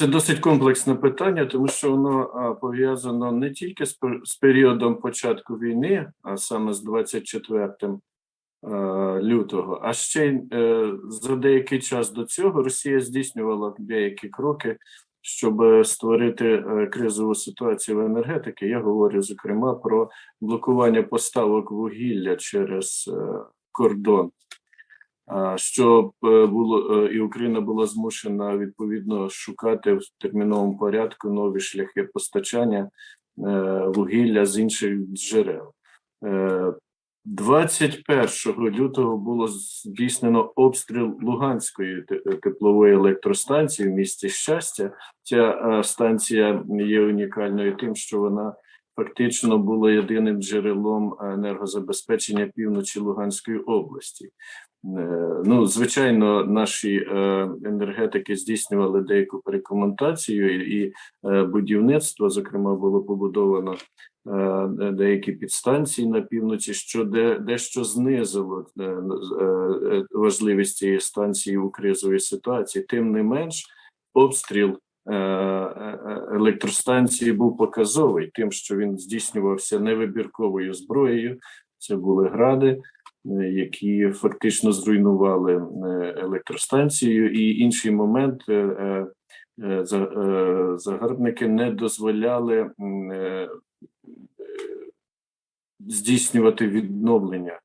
Це досить комплексне питання, тому що воно пов'язано не тільки з, з періодом початку війни, а саме з 24 е, лютого, а ще е, за деякий час до цього Росія здійснювала деякі кроки, щоб створити е, кризову ситуацію в енергетиці. Я говорю зокрема про блокування поставок вугілля через е, кордон. Що е, було е, і Україна була змушена відповідно шукати в терміновому порядку нові шляхи постачання е, вугілля з інших джерел. Е, 21 лютого було здійснено обстріл Луганської теплової електростанції в місті Щастя. Ця станція є унікальною тим, що вона фактично була єдиним джерелом енергозабезпечення півночі Луганської області. Е, Ну, звичайно, наші е, енергетики здійснювали деяку перекоментацію і е, будівництво. Зокрема, було побудовано е, деякі підстанції на півночі, що дещо знизило е, е, важливість цієї станції у кризовій ситуації. Тим не менш, обстріл е, е, електростанції був показовий, тим, що він здійснювався невибірковою зброєю. Це були гради, е, які фактично зруйнували е, електростанцію. І інший момент е, е, е, за- е, загарбники не дозволяли е, здійснювати відновлення е,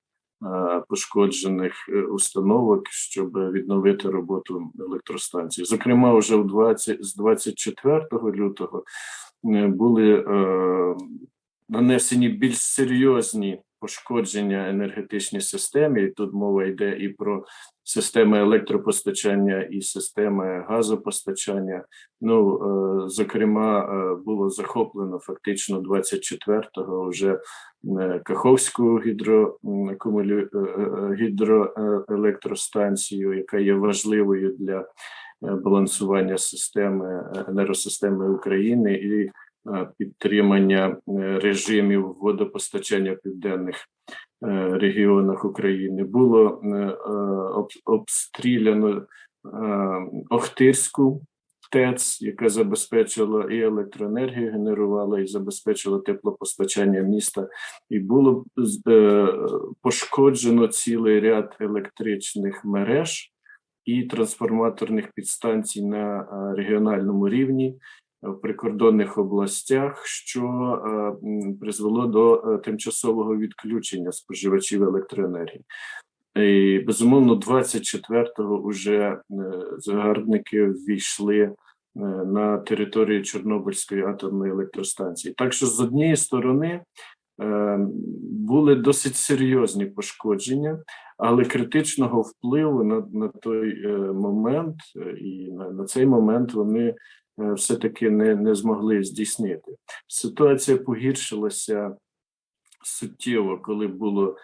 пошкоджених е, установок, щоб відновити роботу електростанції. Зокрема, вже в 20, з 24 лютого е, були е, нанесені більш серйозні пошкодження енергетичній системі. Тут мова йде і про системи електропостачання, і системи газопостачання. Ну, е, зокрема, е, було захоплено фактично 24-го вже е, Каховську гідро, м, акумулю- е, гідроелектростанцію, яка є важливою для балансування системи енергосистеми України і підтримання режимів водопостачання південних регіонах України. Було е, е, об- обстріляно е, Охтирську ТЕЦ, яка забезпечила і електроенергію, генерувала, і забезпечила теплопостачання міста, і було е, пошкоджено цілий ряд електричних мереж і трансформаторних підстанцій на е, регіональному рівні в прикордонних областях, що е, призвело до е, тимчасового відключення споживачів електроенергії. І безумовно, 24-го вже е, загарбники ввійшли на територію Чорнобильської атомної електростанції. Так що з однієї сторони були досить серйозні пошкодження, але критичного впливу на, на той момент і на, на цей момент вони все-таки не, не змогли здійснити. Ситуація погіршилася суттєво, коли було е,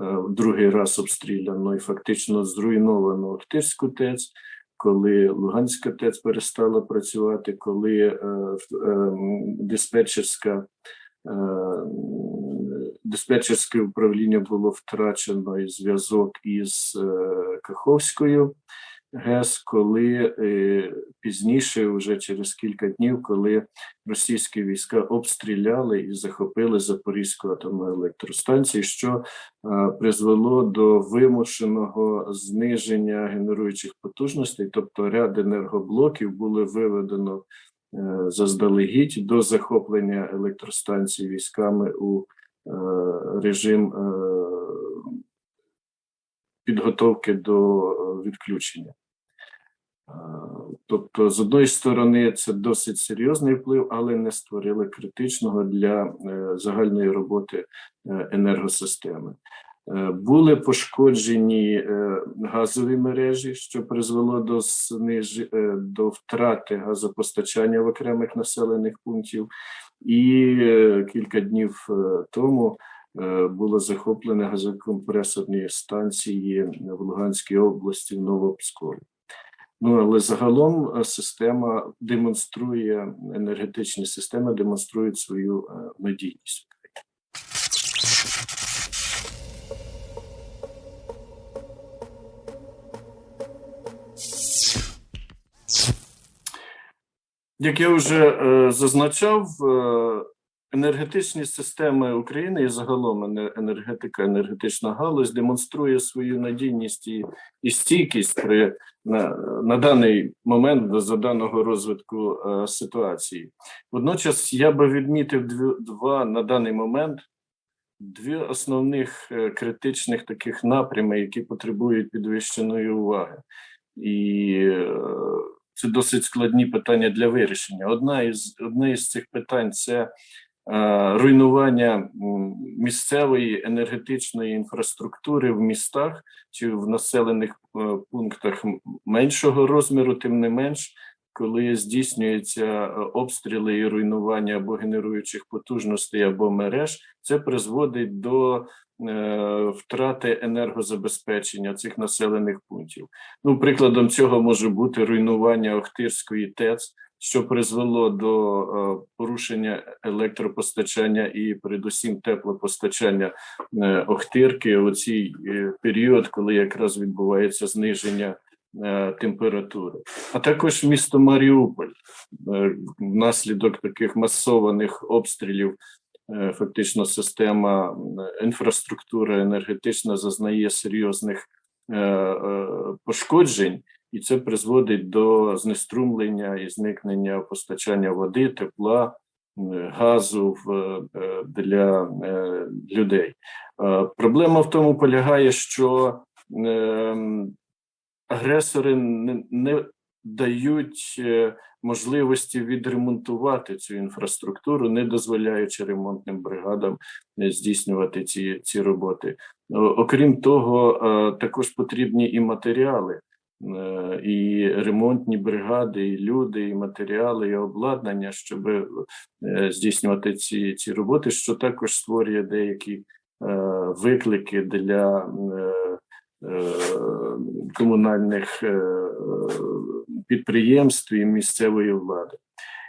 в другий раз обстріляно і фактично зруйновано Охтирську ТЕЦ, коли Луганська ТЕЦ перестала працювати, коли е, е, диспетчерська е, диспетчерське управління було втрачено і зв'язок із е, Каховською ГЕС, коли е, пізніше, вже через кілька днів, коли російські війська обстріляли і захопили Запорізьку атомну електростанцію, що е, призвело до вимушеного зниження генеруючих потужностей, тобто ряд енергоблоків було виведено е, заздалегідь до захоплення електростанцій військами у е, режим е, підготовки до е, відключення. Тобто, з одної сторони, це досить серйозний вплив, але не створили критичного для е, загальної роботи е, енергосистеми. Е, Були пошкоджені газові мережі, що призвело до зниж... е, до втрати газопостачання в окремих населених пунктів, і кілька днів тому було захоплено газокомпресорні станції в Луганській області в Новопскові. Ну але загалом е, система демонструє енергетичні системи, демонструють свою е, надійність. Як я вже е, зазначав, е, енергетичні системи України і загалом енергетика, енергетична галузь демонструє свою надійність і, і стійкість при на, на даний момент за даного розвитку е, ситуації. Водночас я би відмітив дві, два на даний момент дві основних е, критичних таких напрями, які потребують підвищеної уваги. І е, це досить складні питання для вирішення. Одна із одне із цих питань це руйнування місцевої енергетичної інфраструктури в містах чи в населених е, пунктах меншого розміру, тим не менш, коли здійснюються е, обстріли і руйнування або генеруючих потужностей або мереж, це призводить до е, втрати енергозабезпечення цих населених пунктів. Ну, прикладом цього може бути руйнування Охтирської ТЕЦ, що призвело до е, порушення електропостачання і, передусім, теплопостачання е, Охтирки у цей е, період, коли якраз відбувається зниження температури. А також місто Маріуполь внаслідок таких масованих обстрілів. Фактично, система інфраструктури енергетична зазнає серйозних пошкоджень, і це призводить до знеструмлення і зникнення постачання води, тепла, газу е, для е, людей. Е, Проблема в тому полягає, що агресори не, дають можливості відремонтувати цю інфраструктуру, не дозволяючи ремонтним бригадам здійснювати ці, ці роботи. Окрім того, також потрібні і матеріали, і ремонтні бригади, і люди, і матеріали, і обладнання, щоб е, здійснювати ці, ці роботи, що також створює деякі е, виклики для е, е, комунальних е, підприємств і місцевої влади.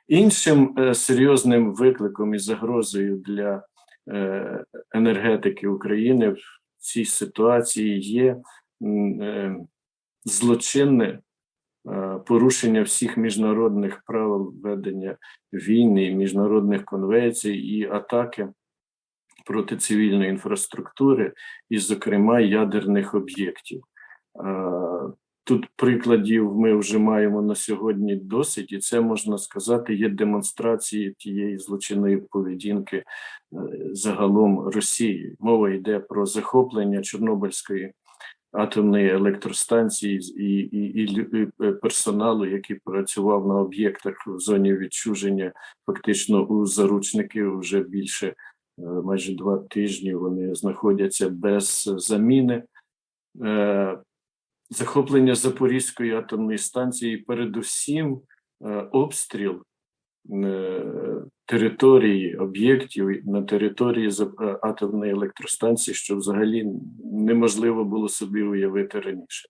Іншим е, серйозним викликом і загрозою для е, енергетики України в цій ситуації є е, злочинне е, порушення всіх міжнародних правил ведення війни, міжнародних конвенцій і атаки проти цивільної інфраструктури, і, зокрема, ядерних об'єктів. Е, Тут прикладів ми вже маємо на сьогодні досить, і це можна сказати є демонстрації тієї злочинної поведінки е, загалом Росії. Мова йде про захоплення Чорнобильської атомної електростанції і, і, і, е, персоналу, який працював на об'єктах в зоні відчуження, фактично у заручників вже більше е, майже два тижні. Вони знаходяться без заміни. Е, захоплення Запорізької атомної станції, передусім обстріл території об'єктів на території е, атомної електростанції, що взагалі неможливо було собі уявити раніше.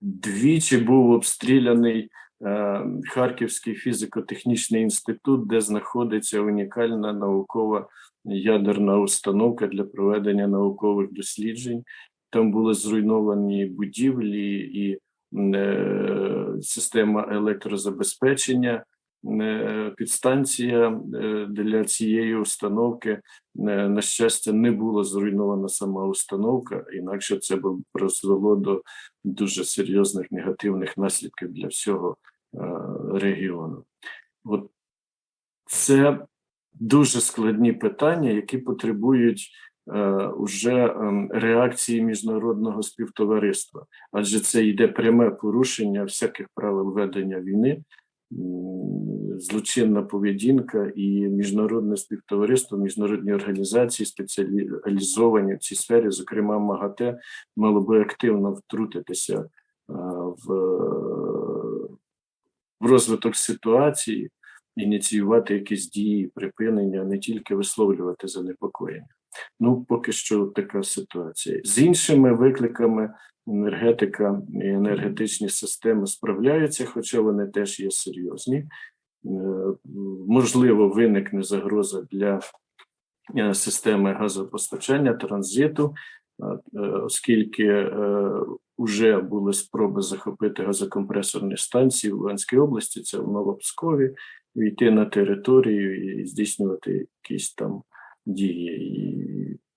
Двічі був обстріляний е, Харківський фізико-технічний інститут, де знаходиться унікальна наукова ядерна установка для проведення наукових досліджень. Там були зруйновані будівлі і е, система електрозабезпечення. Е, Підстанція е, для цієї установки, е, на щастя, не була зруйнована сама установка, інакше це б призвело до дуже серйозних негативних наслідків для всього регіону. От це дуже складні питання, які потребують уже ем, реакції міжнародного співтовариства, адже це йде пряме порушення всяких правил ведення війни, злочинна поведінка і міжнародне співтовариство, міжнародні організації спеціалізовані в цій сфері, зокрема МАГАТЕ, мало би активно втрутитися е, в, в розвиток ситуації, ініціювати якісь дії припинення, не тільки висловлювати занепокоєння. Ну, поки що така ситуація. З іншими викликами енергетика і енергетичні системи справляються, хоча вони теж є серйозні. Е, Можливо, виникне загроза для е, системи газопостачання, транзиту, е, оскільки вже були спроби захопити газокомпресорні станції в Луганській області, це в Новопскові, війти на територію і здійснювати якісь там дії. І...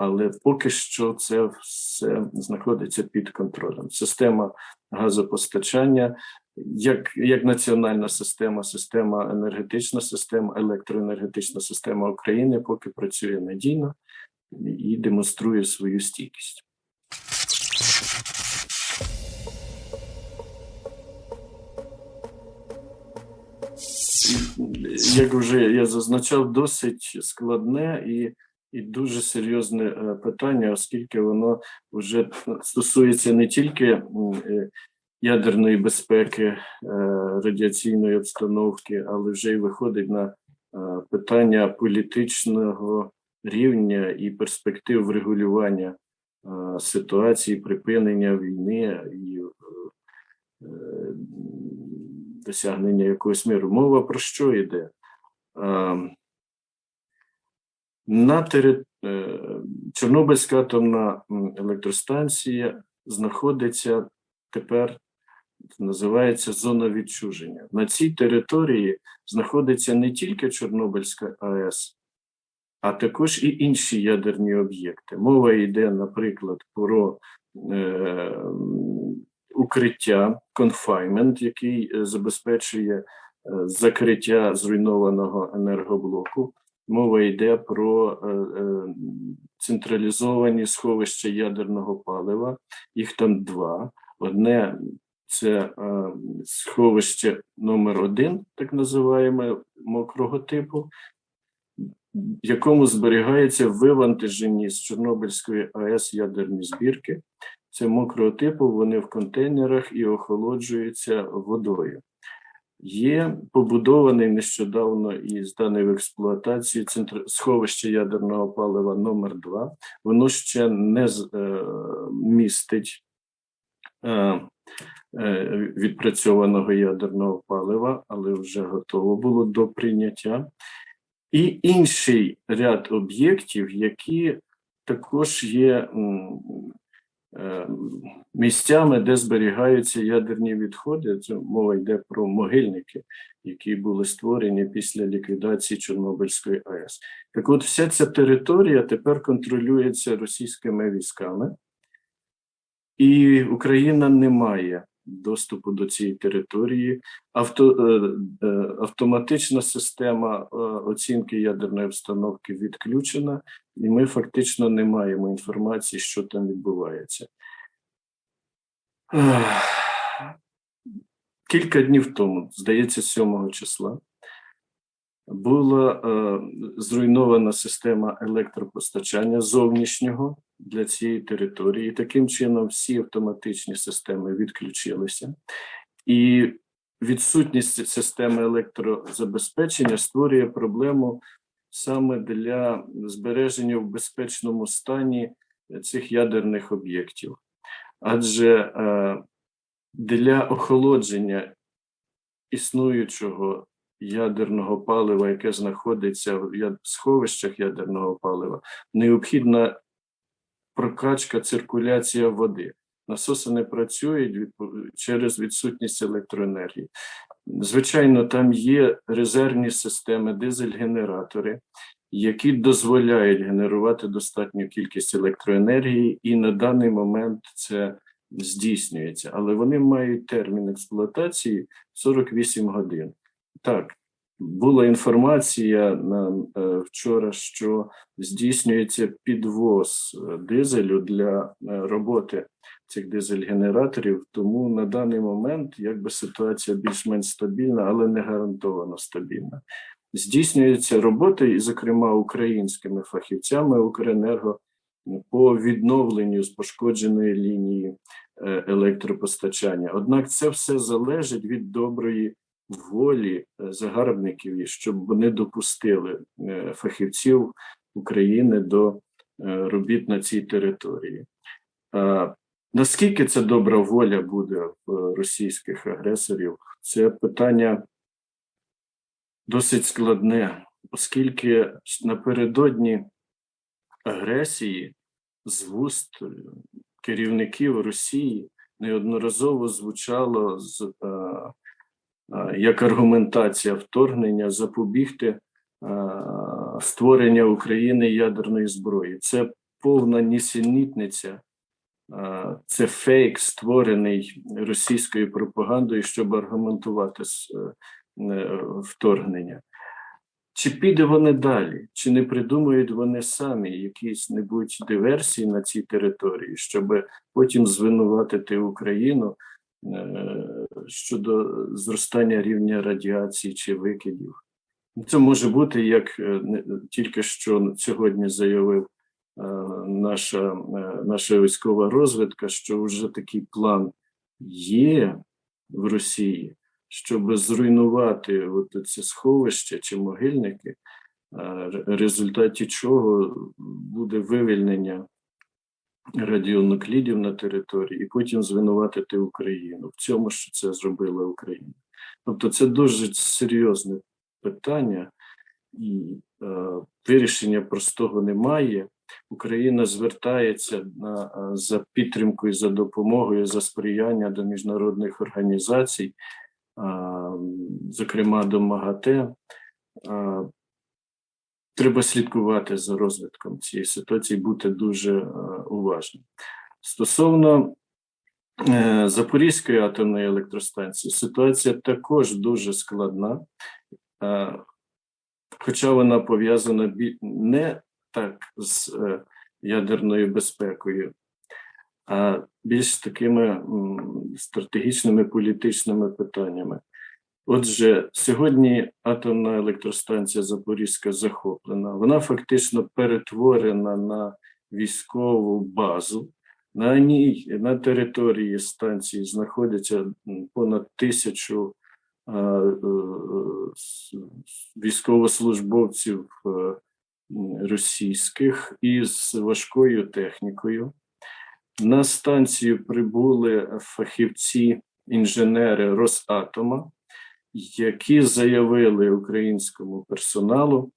Але поки що це все знаходиться під контролем. Система газопостачання, як, як національна система, система енергетична система, електроенергетична система України поки працює надійно і демонструє свою стійкість. Як вже я зазначав, досить складне і, і дуже серйозне е, питання, оскільки воно вже стосується не тільки е, ядерної безпеки, е, радіаційної обстановки, але вже й виходить на питання політичного рівня і перспектив врегулювання ситуації, припинення війни і досягнення якогось миру. Мова про що йде? На тери... е, Чорнобильська атомна електростанція знаходиться тепер, називається зона відчуження. На цій території знаходиться не тільки Чорнобильська АЕС, а також і інші ядерні об'єкти. Мова йде, наприклад, про е, укриття, конфаймент, який е, забезпечує е, закриття зруйнованого енергоблоку. Мова йде про е, е, централізовані сховища ядерного палива. Їх там два. Одне це е, сховище номер один, так називаємо мокрого типу, в якому зберігається вивантажені з Чорнобильської АЕС ядерні збірки. Це мокрого типу, вони в контейнерах і охолоджуються водою. Є побудований нещодавно і зданий в експлуатацію центр... сховище ядерного палива номер 2 Воно ще не е, містить е, е, відпрацьованого ядерного палива, але вже готово було до прийняття. І інший ряд об'єктів, які також є місцями, де зберігаються ядерні відходи. Це мова йде про могильники, які були створені після ліквідації Чорнобильської АЕС. Так от, вся ця територія тепер контролюється російськими військами, і Україна не має доступу до цієї території. Авто, е, е, автоматична система е, оцінки ядерної обстановки відключена, і ми фактично не маємо інформації, що там відбувається. Кілька днів тому, здається, 7 числа, була е, зруйнована система електропостачання зовнішнього для цієї території. Таким чином всі автоматичні системи відключилися. І відсутність системи електрозабезпечення створює проблему саме для збереження в безпечному стані цих ядерних об'єктів. Адже е, для охолодження існуючого ядерного палива, яке знаходиться в сховищах ядерного палива, необхідна прокачка, циркуляція води. Насоси не працюють через відсутність електроенергії. Звичайно, там є резервні системи, дизель-генератори, які дозволяють генерувати достатню кількість електроенергії, і на даний момент це здійснюється. Але вони мають термін експлуатації 48 годин. Так, була інформація на е, вчора, що здійснюється підвоз е, дизелю для е, роботи цих дизель-генераторів. Тому на даний момент якби ситуація більш-менш стабільна, але не гарантовано стабільна. Здійснюється робота, і, зокрема, українськими фахівцями Укренерго по відновленню з пошкодженої лінії електропостачання. Однак це все залежить від доброї волі е, загарбників, і щоб вони допустили е, фахівців України до е, робіт на цій території. Наскільки це добра воля буде в російських агресорів? Це питання досить складне, оскільки напередодні агресії з вуст керівників Росії неодноразово звучало з, як аргументація вторгнення запобігти створення України ядерної зброї. Це повна нісенітниця, це фейк, створений російською пропагандою, щоб аргументувати е, вторгнення. Чи піде вони далі, чи не придумають вони самі якісь небудь диверсії на цій території, щоб потім звинуватити Україну щодо зростання рівня радіації чи викидів? Це може бути, як е, тільки що сьогодні заявив е, наша, е, наша військова розвідка, що вже такий план є в Росії, щоб зруйнувати от це сховище чи могильники, е, ре- результаті чого буде вивільнення радіонуклідів на території, і потім звинуватити Україну в цьому, що це зробила Україна. Тобто, це дуже серйозне питання, і е, вирішення простого немає. Україна звертається на, е, за підтримкою, за допомогою, за сприяння до міжнародних організацій, а, зокрема до МАГАТЕ. А, Треба слідкувати за розвитком цієї ситуації, бути дуже е, уважним. Стосовно е, Запорізької атомної електростанції, ситуація також дуже складна, е, хоча вона пов'язана не так з е, ядерною безпекою, а більш такими стратегічними політичними питаннями. Отже, сьогодні атомна електростанція Запорізька захоплена. Вона фактично перетворена на військову базу. На ній на території станції знаходяться понад тисячу е, е, військовослужбовців е, російських із важкою технікою. На станцію прибули фахівці, інженери Росатома, які заявили українському персоналу,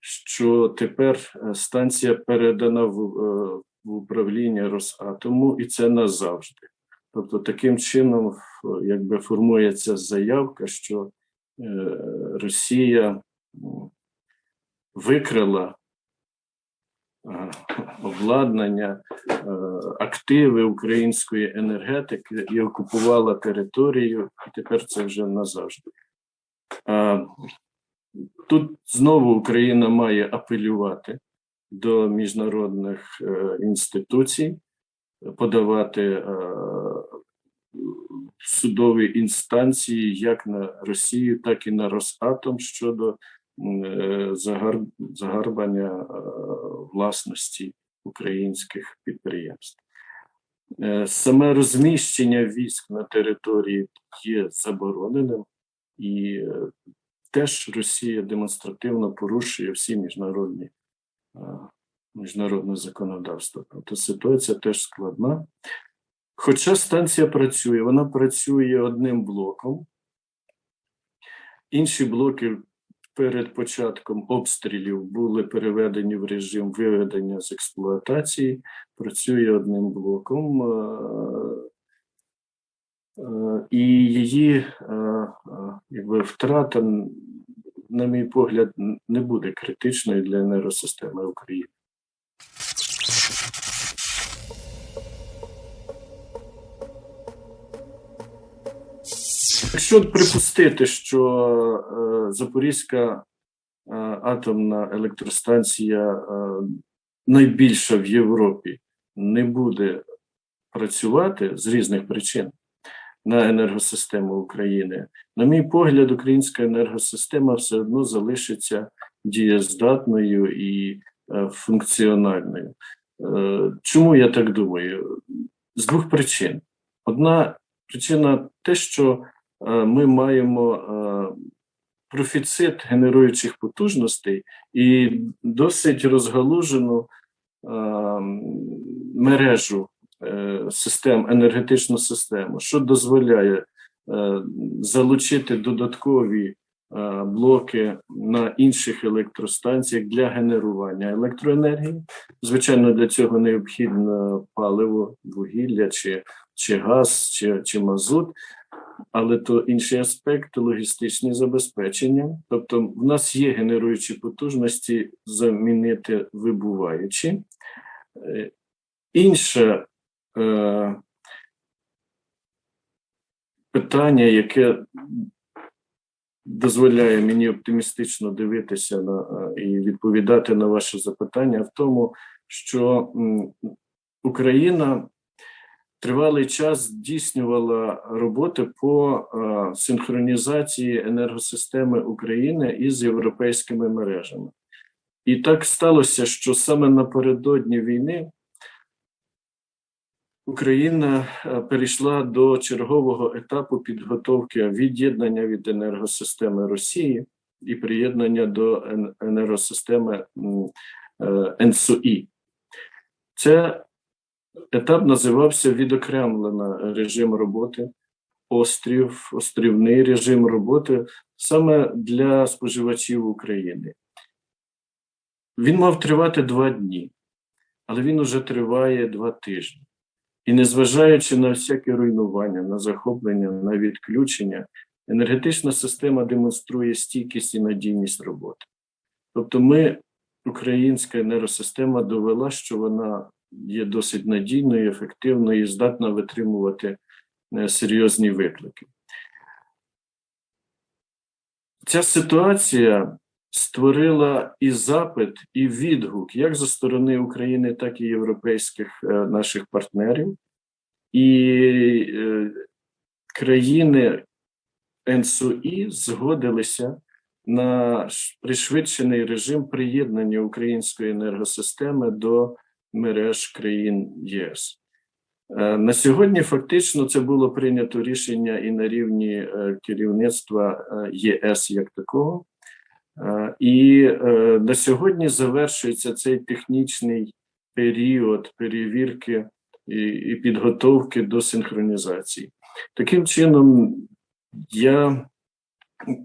що тепер е, станція передана в, е, в управління Росатому, і це назавжди. Тобто, таким чином, якби формується заявка, що е, Росія викрила е, обладнання, е, активи української енергетики і окупувала територію, і тепер це вже назавжди. Е, Тут знову Україна має апелювати до міжнародних е, інституцій, подавати е, судові інстанції як на Росію, так і на Росатом щодо е, загарбання е, власності українських підприємств. Е, Саме розміщення військ на території є забороненим, і е, теж Росія демонстративно порушує всі міжнародні е, міжнародне законодавство. Тобто ситуація теж складна. Хоча станція працює, вона працює одним блоком. Інші блоки перед початком обстрілів були переведені в режим виведення з експлуатації, працює одним блоком. е, е, І її е, якби, втрата, на мій погляд, не буде критичною для енергосистеми України. Якщо припустити, що е, Запорізька е, атомна електростанція е, найбільша в Європі не буде працювати з різних причин на енергосистему України, на мій погляд, українська енергосистема все одно залишиться дієздатною і е, функціональною. Е, чому я так думаю? З двох причин. Одна причина те, що ми маємо е, профіцит генеруючих потужностей і досить розгалужену е, мережу е, систем, енергетичну систему, що дозволяє е, залучити додаткові е, е, блоки на інших електростанціях для генерування електроенергії. Звичайно, для цього необхідно паливо, вугілля чи, чи газ, чи, чи мазут. Але то інший аспект логістичні забезпечення. Тобто, в нас є генеруючі потужності замінити вибуваючі. Е, Інше е, питання, яке дозволяє мені оптимістично дивитися на е, і відповідати на ваше запитання, в тому, що Україна тривалий час здійснювала роботи по е, синхронізації енергосистеми України із європейськими мережами. І так сталося, що саме напередодні війни Україна е, перейшла до чергового етапу підготовки від'єднання від енергосистеми Росії і приєднання до енергосистеми е, НСУІ. Це етап називався відокремлена режим роботи, острів, острівний режим роботи саме для споживачів України. Він мав тривати два дні, але він уже триває два тижні. І незважаючи на всяке руйнування, на захоплення, на відключення, енергетична система демонструє стійкість і надійність роботи. Тобто, ми, українська енергосистема, довела, що вона є досить надійною, ефективною і здатна витримувати е, серйозні виклики. Ця ситуація створила і запит, і відгук як зі сторони України, так і європейських е, наших партнерів, і е, країни НСУІ згодилися на пришвидшений режим приєднання української енергосистеми до мереж країн ЄС. Е, На сьогодні фактично це було прийнято рішення і на рівні е, керівництва е, ЄС як такого. І на сьогодні завершується цей технічний період перевірки і підготовки до синхронізації. Таким чином, я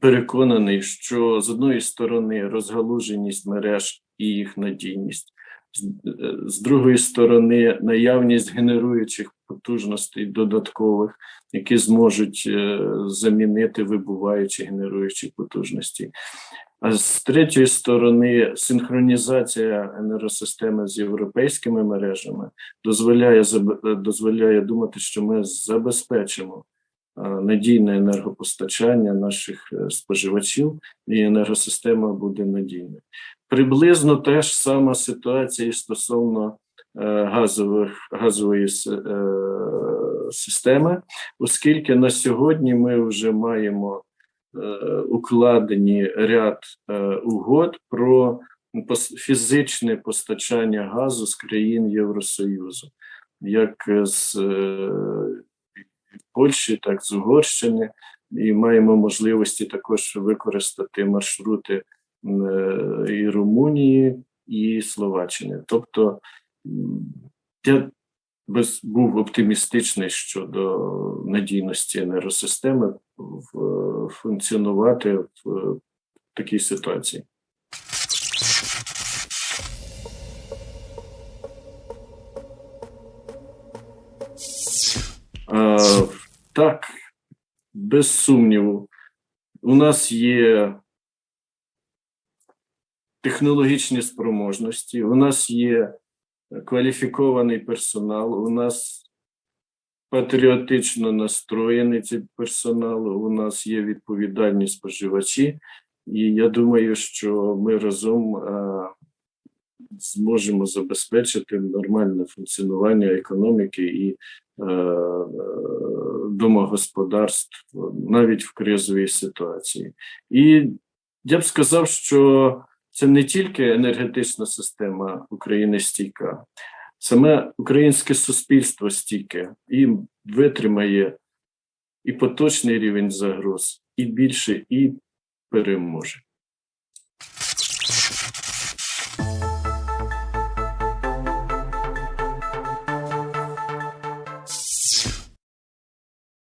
переконаний, що з одної сторони розгалуженість мереж і їх надійність, з, е, другої сторони, наявність генеруючих потужностей додаткових, які зможуть е, замінити вибуваючі генеруючі потужності. А з третьої сторони, синхронізація енергосистеми з європейськими мережами дозволяє заб- дозволяє думати, що ми забезпечимо е, надійне енергопостачання наших е, споживачів, і енергосистема буде надійною. Приблизно те ж сама ситуація стосовно е, газових газової е, системи, оскільки на сьогодні ми вже маємо е, укладені ряд угод про фізичне постачання газу з країн Євросоюзу, як з Польщі, так з Угорщини, і маємо можливості також використати маршрути і Румунії, і Словаччини. Тобто я був оптимістичний щодо надійності енергосистеми в, функціонувати в такій ситуації. Е, так, без сумніву, у нас є технологічні спроможності, у нас є кваліфікований персонал, у нас патріотично настроєний цей персонал, у нас є відповідальні споживачі, і я думаю, що ми разом е, зможемо забезпечити нормальне функціонування економіки і е, е, домогосподарств навіть в кризовій ситуації. І я б сказав, що це не тільки енергетична система України стійка, саме українське суспільство стійке і витримає і поточний рівень загроз, і більше, і переможе.